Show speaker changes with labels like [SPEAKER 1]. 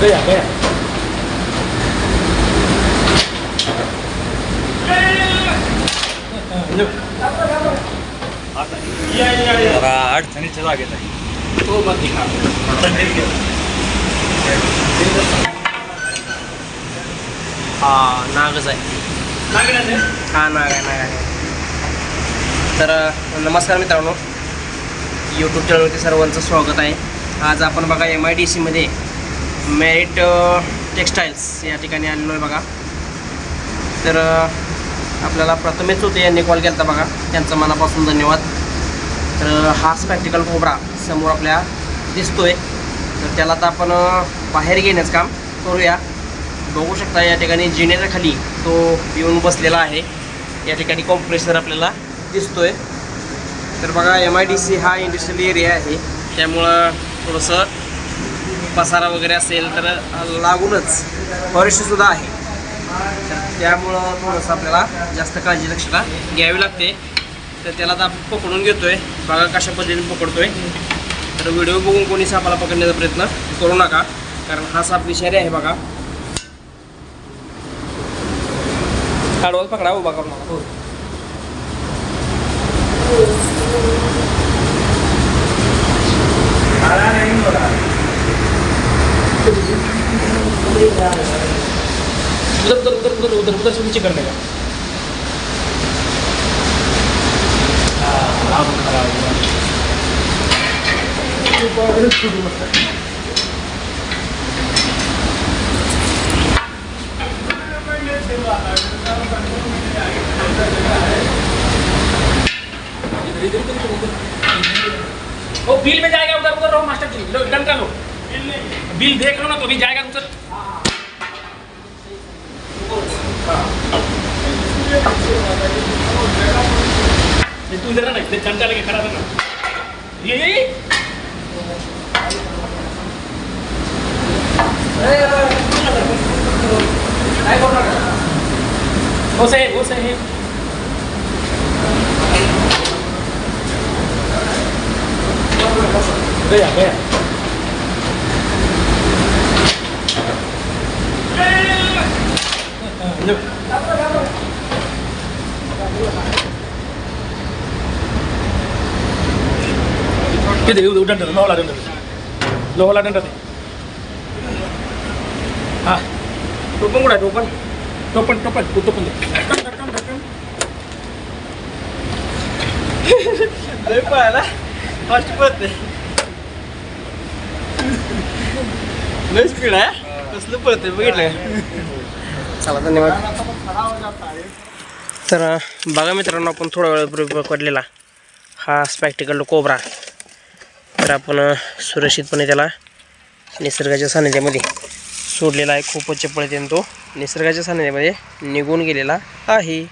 [SPEAKER 1] गया
[SPEAKER 2] जागेत आहे
[SPEAKER 1] हो मग ठीक आहे.
[SPEAKER 3] हा नागच आहे
[SPEAKER 1] लागेल ना?
[SPEAKER 3] हा नाग आहे नाग आहे तर नमस्कार मित्रांनो यूट्यूब चॅनलवरती सर्वांचं स्वागत आहे आज आपण बघा एम आय डी सीमध्ये मेरिट टेक्स्टाईल्स या ठिकाणी आलेलो आहे बघा. तर आपल्याला प्रथमेच होते यांनी कॉल केला बघा. त्यांचं मनापासून धन्यवाद. तर हा स्पॅक्टिकल कोबरा समोर आपल्या दिसतोय. तर त्याला आता आपण बाहेर घेण्याचं काम करूया. बघू शकता या ठिकाणी जिन्याच्या खाली तो येऊन बसलेला आहे. या ठिकाणी कॉम्प्रेसर आपल्याला दिसतोय. तर बघा एम आय डी सी हा इंडस्ट्रियल एरिया आहे. त्यामुळं थोडंसं पसारा वगैरे असेल तर लागूनच फॉरेस्टसुद्धा आहे. तर त्यामुळं थोडंसं आपल्याला जास्त काळजी लक्षात घ्यावी लागते. तर त्याला आता आपण पकडून घेतोय. बघा कशा पद्धतीने पकडतोय. तर व्हिडिओ बघून कोणी सापाला पकडण्याचा प्रयत्न करू नका. कारण हा साप विषारी आहे बघा. आडवाच पकडा उभा करू नका
[SPEAKER 1] उधर उधर उधर उधर उधर उधर से नीचे का कर। इधर। वो बिल में जाएगा, उधर उधर रहो, मास्टर जी लो डंडा लो बिल देख लो ना तो भी जाएगा उधर तू इधर ना इधर डंडा की खराब रहना ये ये वो से वो गया गया.
[SPEAKER 3] nhập இது இது உடண்டு
[SPEAKER 1] லோவில் ரெண்டு லோவில் ரெண்டு ஆ டொப்பன் கூட டொப்பன்
[SPEAKER 3] டொப்பன் டொப்பன் டொப்பன் అయిపోయాలా ఫస్ట్ పోతే లేచిపోయాడా అసలు పోతే బయట चला धन्यवाद. तर बघा मित्रांनो आपण थोड्या वेळापूर्वी पकडलेला हा स्पॅक्टिकल कोबरा. तर आपण सुरक्षितपणे त्याला निसर्गाच्या सानिध्यामध्ये सोडलेला आहे. खूपच चपळ तो. निसर्गाच्या सानिध्यामध्ये निघून गेलेला आहे.